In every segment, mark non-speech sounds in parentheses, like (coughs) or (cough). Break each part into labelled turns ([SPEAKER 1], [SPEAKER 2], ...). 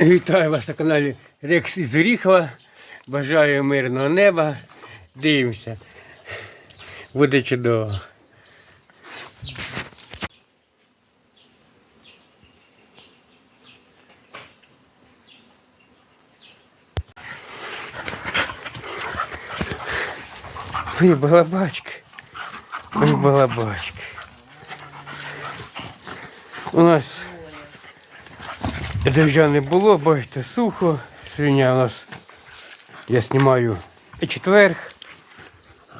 [SPEAKER 1] Вітаю вас на каналі Рекс із Оріхова. Бажаю мирного неба. Дивимося. Буде чудово. Ой, балабачка. Ой, балабачка. У нас Дождя не було, бачите, сухо. Сьогодні у нас я знімаю і четверг.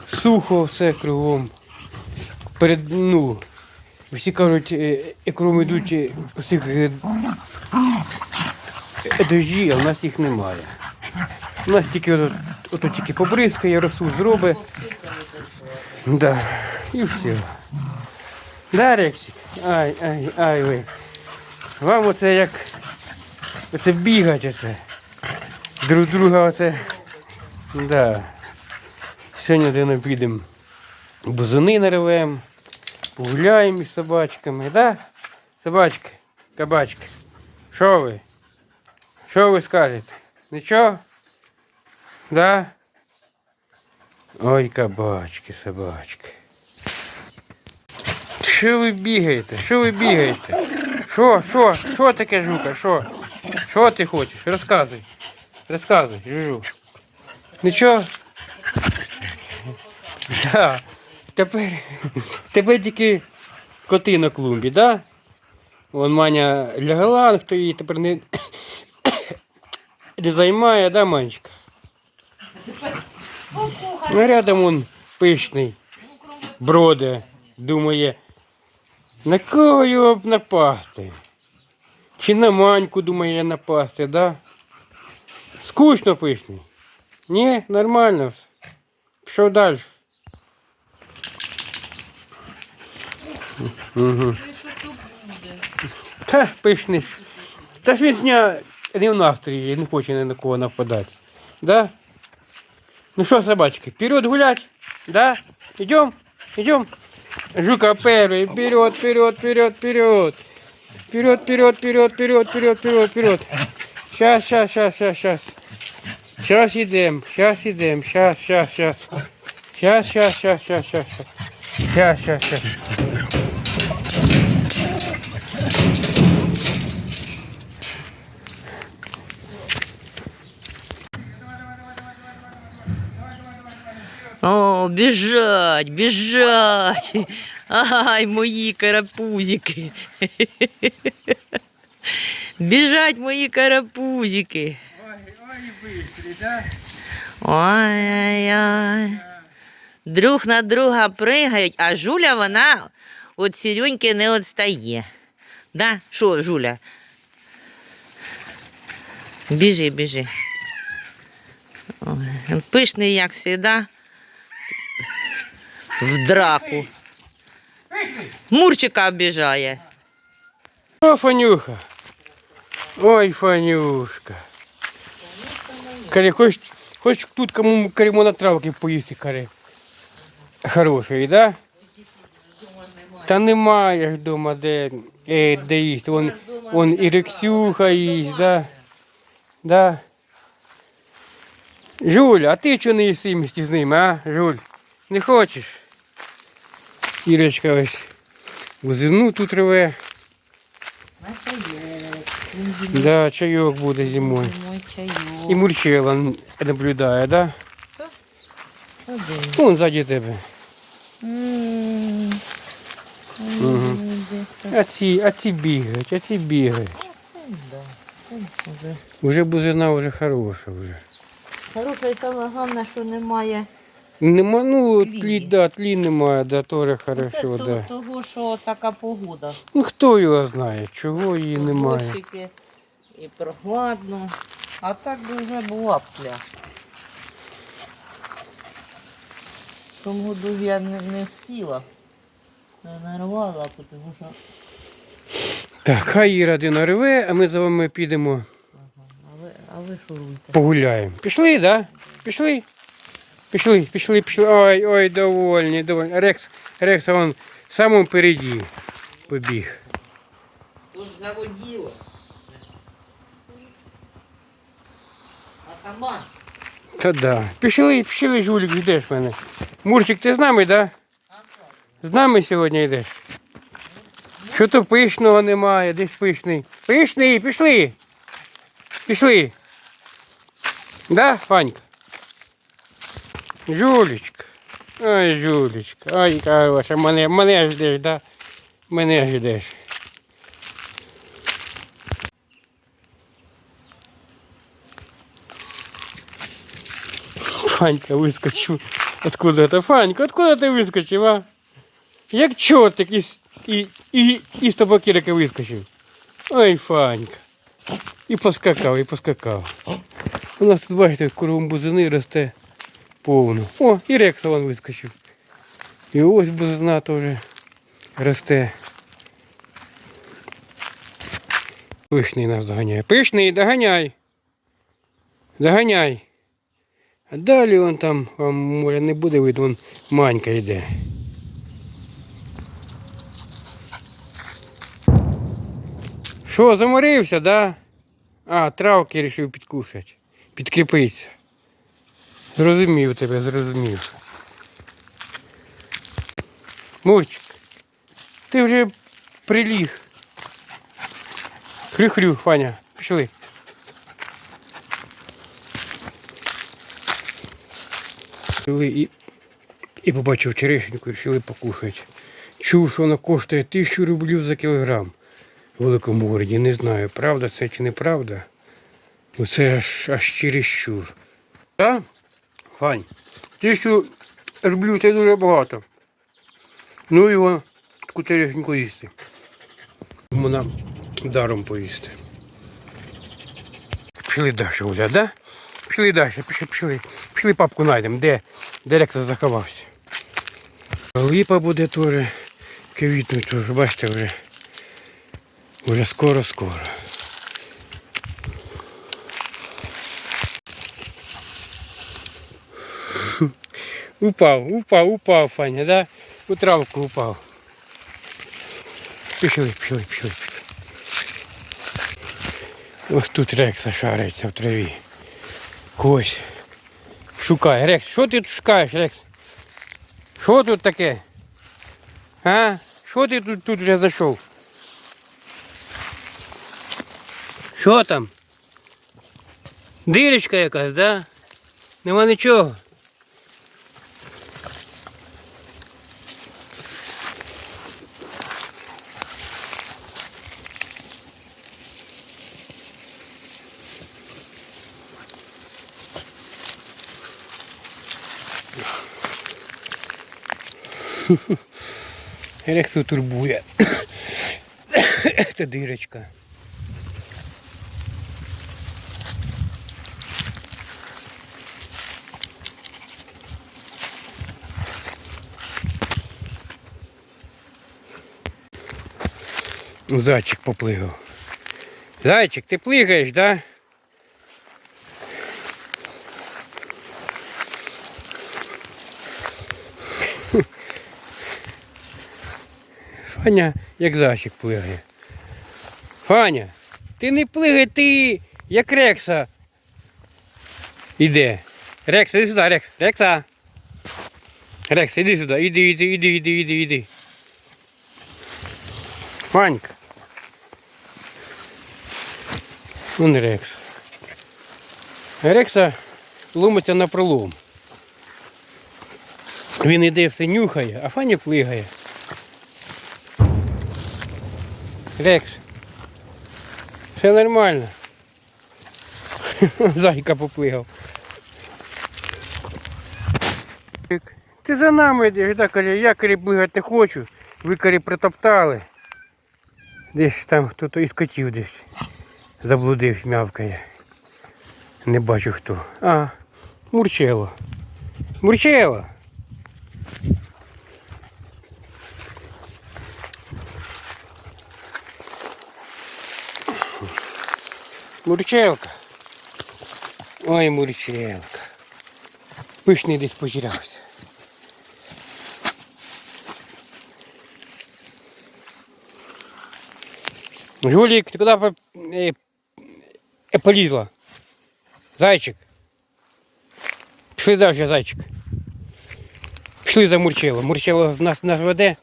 [SPEAKER 1] Сухо все кругом. Перед, ну, всі кажуть, е, і кругом йдуть е, усіх е, е, дожді, а в нас їх немає. У нас тільки ото, ото тільки побризкає, росу зробить. Да. І все. Да, Рексик? Ай, ай, ай ви. Вам оце як Оце бігать оце. Друг друга оце. Да. Сьогодні де підемо. Бузуни наревемо. Погуляємо із собачками, да? Собачки, кабачки. Що ви? Що ви скажете? Нічого? Да? Ой, кабачки, собачки. Що ви бігаєте? Що ви бігаєте? Що, що, що таке жука? Що? Що ти хочеш? Розказуй. Розказуй, жужу. Нічого? Да. Тепер, тепер тільки коти на клумбі, да? Вон Маня лягала, хто її тепер не, не займає, да, Манечка? Ну, рядом он пишний, броде, думає, на кого його б напасти? Чи на маньку думає напасти, да? Скучно пишний. Ні, нормально все. Пішов далі. Угу. Та пишний. Та ж він зня не в настрої, не хоче ні на кого нападати. Да? Ну що, собачки, вперед гулять? Да? Идем? Идем? Жука первый. Вперед, вперед, вперед, вперед. Вперед, вперед, вперед, вперед, вперед, вперед, вперед. Сейчас, сейчас, сейчас, сейчас, сейчас. Сейчас идем, сейчас идем, сейчас, сейчас, сейчас. Сейчас, сейчас, сейчас, сейчас, сейчас. Сейчас, сейчас, сейчас.
[SPEAKER 2] О, біжать, біжать. Ай, мої карапузики. Біжать мої карапузики. Ой-ой-ой. Друг на друга пригають, а жуля вона від сірюньки не відстає. Да? Що, жуля? Біжи, біжи. Ой, пишний, як завжди в драку. Мурчика обіжає.
[SPEAKER 1] О, Фанюха. Ой, Фанюшка. Каре, хоч, хоч тут кому каремона травки поїсти, каре. Хороший, да? Та немає ж вдома, де, е, де їсти. Вон, вон і Рексюха їсть, да? Да. Жуля, а ти чого не їси місті з ними, а, Жуль? Не хочеш? Ірочка ось бузину тут рве. Да, чайок буде зимою. І мурчела наблюдає, да? Вон ззаді тебе. А ці, а ці бігають, а ці бігають. Уже бузина вже хороша вже.
[SPEAKER 2] Хороша і саме головне, що немає.
[SPEAKER 1] Нема, ну,
[SPEAKER 2] Тлі.
[SPEAKER 1] тлі, да, тлі немає, да, теж
[SPEAKER 2] Це
[SPEAKER 1] хорошо,
[SPEAKER 2] то-
[SPEAKER 1] да.
[SPEAKER 2] того, що така погода.
[SPEAKER 1] Ну хто його знає, чого її немає.
[SPEAKER 2] Дощики і прохладно. А так би вже була б пля. В тому году я не, не встигла. Не нарвала, тому що
[SPEAKER 1] Так, хай Іра один рве, а ми за вами підемо
[SPEAKER 2] а ви, а ви шуруйте.
[SPEAKER 1] погуляємо. Пішли, да? Пішли? Пішли, пішли, пішли. Ой, ой, довольні, довольні. Рекс, Рекс, он в самому переді побіг.
[SPEAKER 2] Тож заводіло. Атаман.
[SPEAKER 1] Та да. Пішли, пішли, жулік, йдеш мене. Мурчик, ти з нами, да? З нами сьогодні йдеш. Що то пишного немає, десь пишний. Пишний, пішли. Пішли. Да, Фанька? Жулечка. Ой, жулечка. Ой, хороша, мене, мене ждеш, да? Мене ждеш. Фанька выскочил. Откуда это? Фанька, откуда ты выскочил, а? Як чортик із, і, і, із табакірки вискочив. Ой, Фанька. І поскакав, і поскакав. У нас тут, бачите, кругом бузини росте повно. О, і рекса вон вискочив. І ось бузина теж росте. Пишний нас доганяє. Пишний, доганяй. Доганяй. А далі вон там, вам моря не буде видно, вон манька йде. Що, заморився, да? А, травки вирішив підкушати. Підкріпитися. Зрозумів тебе, зрозумів. Мурчик, ти вже приліг. Хрю-хрю, Фаня, пішли. І, і побачив черешеньку, вирішили покушати. Чув, що вона коштує тисячу рублів за кілограм в великому городі. Не знаю, правда це чи неправда. Ну це аж, аж чересчур. Так? Фань, тисячу рублів це дуже багато. Ну його таку черешеньку їсти. Вона даром поїсти. Пішли далі, Оля, да? Пішли далі, пішли, пішли. Пішли папку знайдемо, де, де заховався. Липа буде теж квітнуть, теж, бачите, вже, вже скоро-скоро. Упав, упав, упав, Фаня, да? У травку упав. Пішли, пішли, пішли. Ось тут Рекса шариться в траві. Ось. Шукає. Рекс, що ти тут шукаєш, Рекс? Що тут таке? А? Що ти тут, тут вже зайшов? Що там? Дирочка якась, да? Нема нічого. Рексу турбує. Це дирочка. Зайчик поплигав. Зайчик, ти плигаєш, да? Фаня, як зайчик плигає. Фаня, ти не плигай, ти як Рекса. Іде. Рекса, іди сюди, Рекс. Рекса. Рекса, іди сюди. Іди, іди, іди, іди, іди, іди. Фанька. Вон Рекс. Рекса ломиться на пролом. Він іде все нюхає, а Фаня плигає. Рекс. Все нормально. (laughs) Зайка поплигав. Ти за нами йдеш, так, каже, я карі плигати не хочу. Ви карі притоптали. Десь там хтось із котів десь заблудився, мявкає. Не бачу хто. А, Мурчело. Мурчело. Мурчелка. Ой, мурчелка. Пишний десь потерявся. Жулик, ты куда по... э, э, полізла? Зайчик. Пішли далі, зайчик. Пішли за Мурчило. Мурчило нас, нас веде.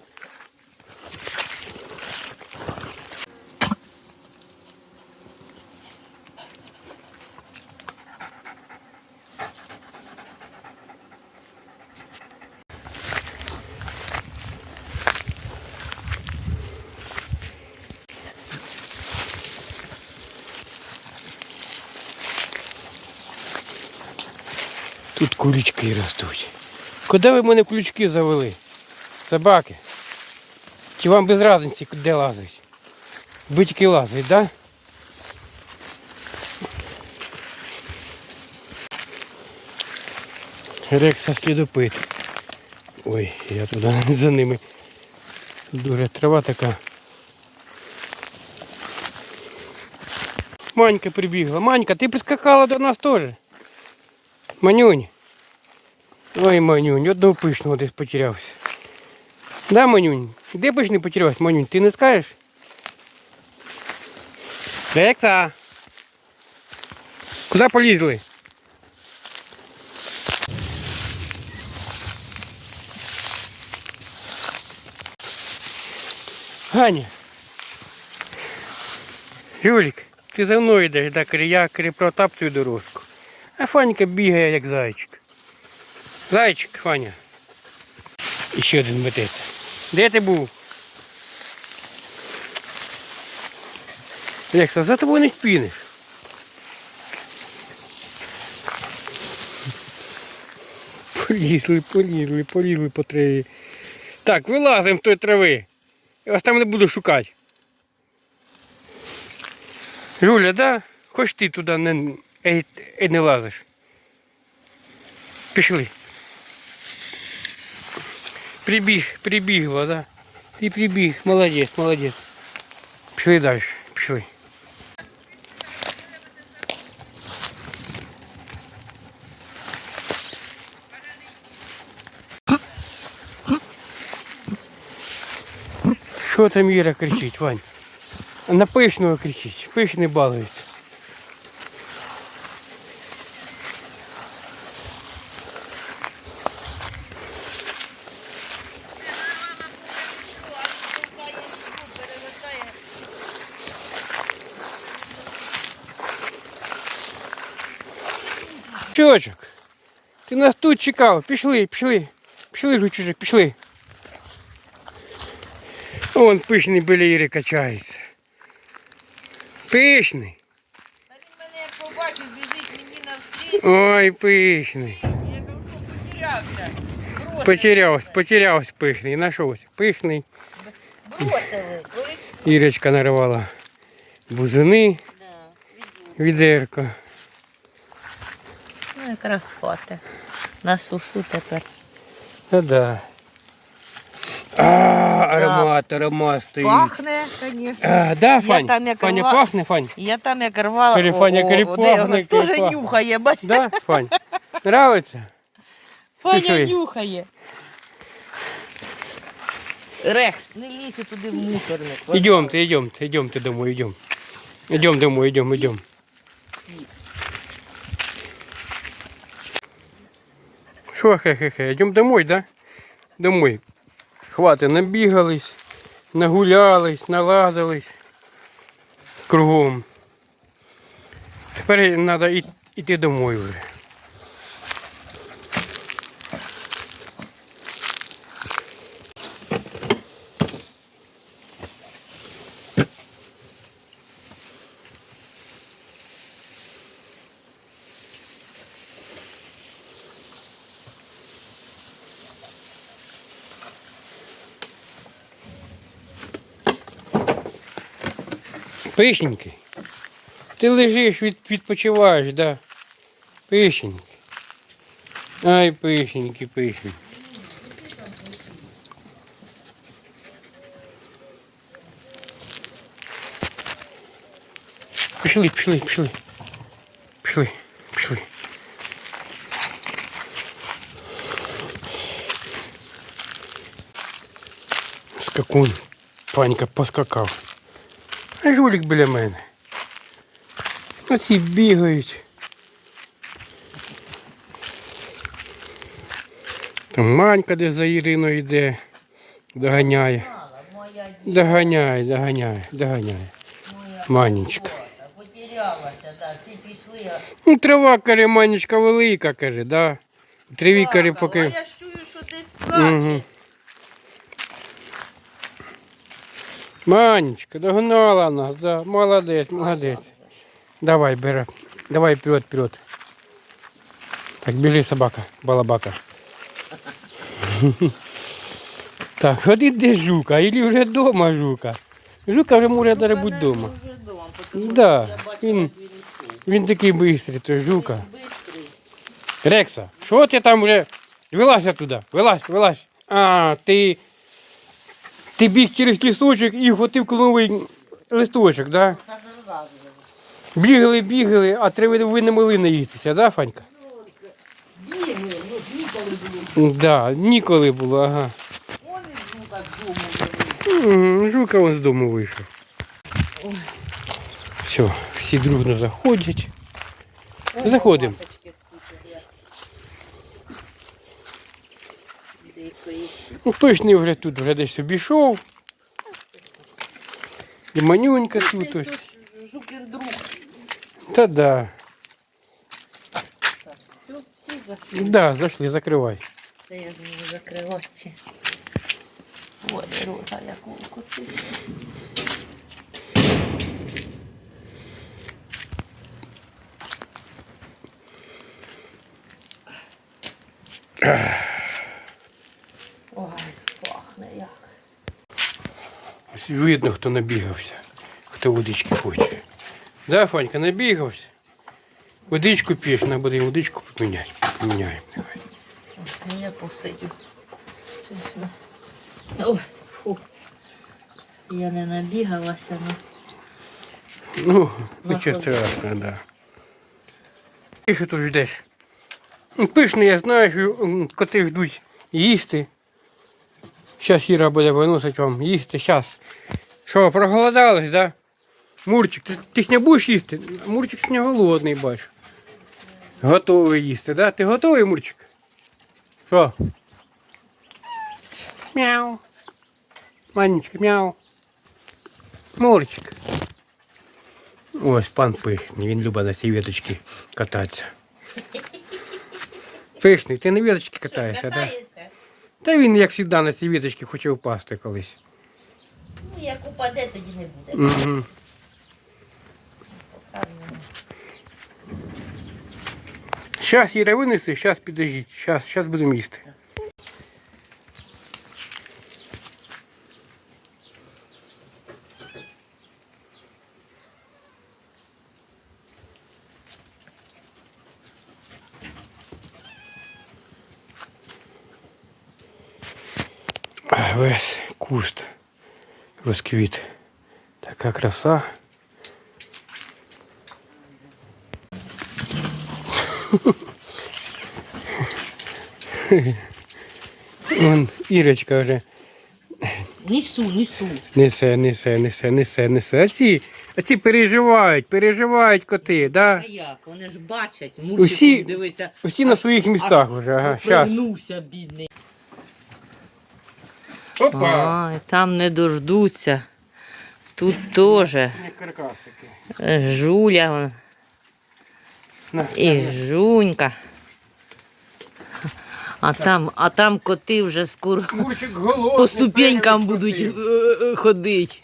[SPEAKER 1] Тут кулички ростуть. Куди ви мене ключки завели? Собаки? Чи вам без разниці, де лазить? Бички лазить, да? Рекса слідопит. Ой, я туди (laughs) за ними. Тут дуже трава така. Манька прибігла. Манька, ти прискакала до нас теж. Манюнь. Ой, Манюнь, одного пишного десь потерявся. Да, Манюнь? Де пишний потерявся, Манюнь? Ти не скажеш? Рекса! Куди полізли? Ганя. Юлік, ти за мною йдеш, так я протаптую дорожку. А Фанька бігає, як зайчик. Зайчик, Фаня. І ще один метець. Де ти був? Лекса, за тобою не спінеш. Полізли, полізли, полізли по траві. Так, вилазимо з тої трави. Я вас там не буду шукати. Юля, да? Хоч ти туди не, е, е, не лазиш. Пішли. Прибіг, прибігла, да? Ти прибіг, молодець, молодець. Пішли далі, пішли. Що там Іра кричить, Вань? На пишного кричить, пишний балується. ти нас тут чекав. Пішли, пішли. Пішли, жучужик, пішли. Вон пишний біля Іри качається. Пишний.
[SPEAKER 2] Та він мене як побачив, біжить мені навстріч.
[SPEAKER 1] Ой, пишний.
[SPEAKER 2] Я кажу, що потерявся. Бросили.
[SPEAKER 1] Потерявся, потерявся пишний. Нашовся. Пишний.
[SPEAKER 2] Бросили. Говорить,
[SPEAKER 1] Ірочка нарвала бузини,
[SPEAKER 2] да, віду.
[SPEAKER 1] відерко.
[SPEAKER 2] Ну, якраз хватить. На сушу тепер.
[SPEAKER 1] Та да. А, аромат, аромат стоїть.
[SPEAKER 2] Пахне, звісно.
[SPEAKER 1] А, да, Фань?
[SPEAKER 2] там як
[SPEAKER 1] Фаня
[SPEAKER 2] рва-
[SPEAKER 1] пахне, Фань?
[SPEAKER 2] Я там як рвала.
[SPEAKER 1] Коли
[SPEAKER 2] о,
[SPEAKER 1] Фаня,
[SPEAKER 2] о,
[SPEAKER 1] коли
[SPEAKER 2] о,
[SPEAKER 1] пахне,
[SPEAKER 2] де,
[SPEAKER 1] коли
[SPEAKER 2] Теж
[SPEAKER 1] пахне.
[SPEAKER 2] нюхає, бач.
[SPEAKER 1] Да, Фань? Нравиться?
[SPEAKER 2] Фаня
[SPEAKER 1] Пішли.
[SPEAKER 2] нюхає. Рекс, не лізь туди в мусорник.
[SPEAKER 1] Идемте, идемте, идемте домой, идем. Идем домой, идем, идем. Що, хе-хе-хе, йдемо домой, да? Домой. Хватит, набігались, нагулялись, налазились кругом. Тепер треба йти домой вже. Пишенький. Ти лежиш, від, відпочиваєш, да. Пишенький. Ай, пишенький, пишенький. Пішли, пішли, пішли. Пішли, пішли. Скакун. Панька поскакав. А жулік біля мене. Оці бігають. Там Манька десь за Іриною йде, доганяє. Доганяє, доганяє, доганяє. Манечка.
[SPEAKER 2] потерялася, да, всі пішли. а-
[SPEAKER 1] Ну, трава, каже, Манечка велика, каже, да. Траві, каже, поки.
[SPEAKER 2] Я чую, що десь плаче.
[SPEAKER 1] Манечка, догнала нас, да. Молодець, молодець. Давай, бери. Давай вперед, вперед. Так, біжи, собака, балабака. (laughs) Так, ходи де жука, или вже вдома жука. Жука вже може навіть бути вдома.
[SPEAKER 2] Вже вдома, тому
[SPEAKER 1] Да,
[SPEAKER 2] що я бачила,
[SPEAKER 1] він-
[SPEAKER 2] як він йшов.
[SPEAKER 1] Він такий бистрий, той жука.
[SPEAKER 2] Бистрий.
[SPEAKER 1] Рекса, що ти там вже? Вилазь туди, вилазь, вилазь. А, ти. Ти біг через лісочок і хотів клоновий листочок, да? Бігали, бігали, а треба ви не могли наїстися, да, Фанька?
[SPEAKER 2] Бігли, ну ніколи було.
[SPEAKER 1] Да, ніколи було, ага.
[SPEAKER 2] Вони ж ну так дому
[SPEAKER 1] Мгм, Жука з дому вийшов. Все, всі дружно заходять. Заходимо. Ну, точний вже тут вже десь обійшов. І манюнька тут ось.
[SPEAKER 2] Жукин друг.
[SPEAKER 1] Та да. Да, зайшли, закривай.
[SPEAKER 2] Це я ж не закривати. Ой, роза, яку купив. Ой, тут пахне як.
[SPEAKER 1] Ось видно, хто набігався, хто водички хоче. Да, Фанька, набігався. Водичку п'єш, треба буде водичку поміняти. Поміняємо. Давай.
[SPEAKER 2] Я посидю. Ой, фу. Я не набігалася, ну.
[SPEAKER 1] Ну, нічого
[SPEAKER 2] Заходи.
[SPEAKER 1] страшного, да. І що тут ждеш? Ну, Пишно, я знаю, що коти ждуть їсти. Зараз Іра буде виносити вам їсти. Зараз. Що, проголодались, да? Мурчик, ти, ти ж не будеш їсти? Мурчик ж не голодний, бачу. Готовий їсти, да? Ти готовий, Мурчик? Що? Мяу. Манечка, мяу. Мурчик. Ось пан пишний, він любить на цій веточці кататися. (laughs) Пишний, ти на веточці катаєшся, так? Да? Та він, як завжди, на цій віточки хоче впасти колись.
[SPEAKER 2] Ну, як упаде, тоді не буде.
[SPEAKER 1] Угу. Зараз Іра винеси, зараз підожіть, зараз будемо їсти. Весь куст розквіт. Така краса. Вон Ірочка вже
[SPEAKER 2] Несу, несу.
[SPEAKER 1] несе, несе, несе, несе, несе. А ці, а ці переживають, переживають коти, да?
[SPEAKER 2] А як? Вони ж бачать,
[SPEAKER 1] Усі-
[SPEAKER 2] мусить, дивися.
[SPEAKER 1] Усі на своїх містах вже, ага. Щас.
[SPEAKER 2] Пригнувся, бідний.
[SPEAKER 1] Опа!
[SPEAKER 2] Ай, там не дождуться. Тут теж жуля вон,
[SPEAKER 1] На,
[SPEAKER 2] і
[SPEAKER 1] на, на.
[SPEAKER 2] жунька. А там, а там коти вже скоро
[SPEAKER 1] голодний.
[SPEAKER 2] по ступенькам будуть е, е, ходити.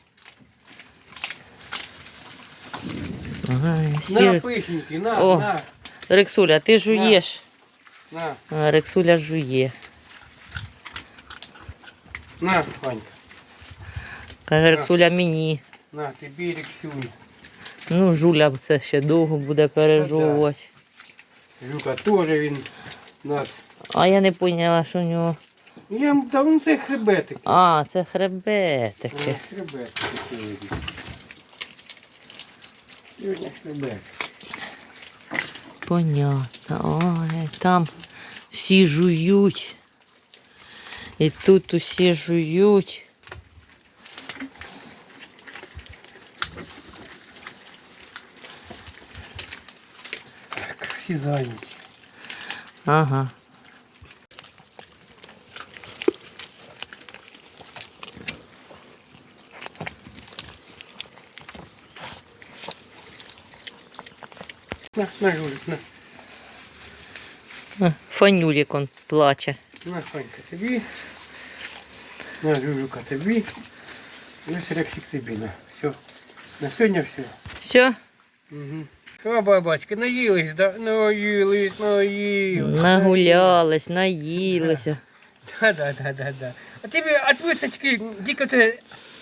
[SPEAKER 2] Ага,
[SPEAKER 1] На,
[SPEAKER 2] всі...
[SPEAKER 1] пишники, на,
[SPEAKER 2] О.
[SPEAKER 1] на,
[SPEAKER 2] Рексуля, ти жуєш.
[SPEAKER 1] на,
[SPEAKER 2] А, Рексуля жує.
[SPEAKER 1] На, Ванька.
[SPEAKER 2] Каже, Рексуля мені.
[SPEAKER 1] На, тобі Рексюнь.
[SPEAKER 2] Ну, жуля це ще довго буде пережовувати.
[SPEAKER 1] Люка теж він нас.
[SPEAKER 2] А я не поняла, що у нього.
[SPEAKER 1] Я дав, ну це хребетик.
[SPEAKER 2] А, це хребетики.
[SPEAKER 1] Ага, Хребетик такий. Сьогодні хребет.
[SPEAKER 2] Понятно. Ой, там всі жують. И тут усе жують.
[SPEAKER 1] Так, всі.
[SPEAKER 2] Ага.
[SPEAKER 1] На, на, Жулик, на.
[SPEAKER 2] фанюлик он плача.
[SPEAKER 1] На, Фанька, тобі. На, Жулюка, тобі. Ось Рексик тобі, на. Все. На сьогодні все.
[SPEAKER 2] Все,
[SPEAKER 1] Угу. Що, бабачки, наїлись, да? Наїлись, наїлись.
[SPEAKER 2] нагулялись, наїлися.
[SPEAKER 1] Да, да, да, да, да. А тобі от височки тільки це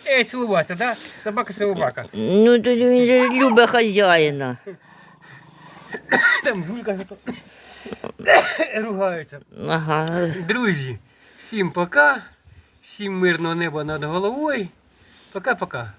[SPEAKER 1] е, цілуватися, да? Собака собака.
[SPEAKER 2] Ну, то він же любить хазяїна.
[SPEAKER 1] Там Жулька зато (coughs) ругаються.
[SPEAKER 2] Ага.
[SPEAKER 1] Друзі, всім пока. Всім мирного неба над головою. Пока-пока.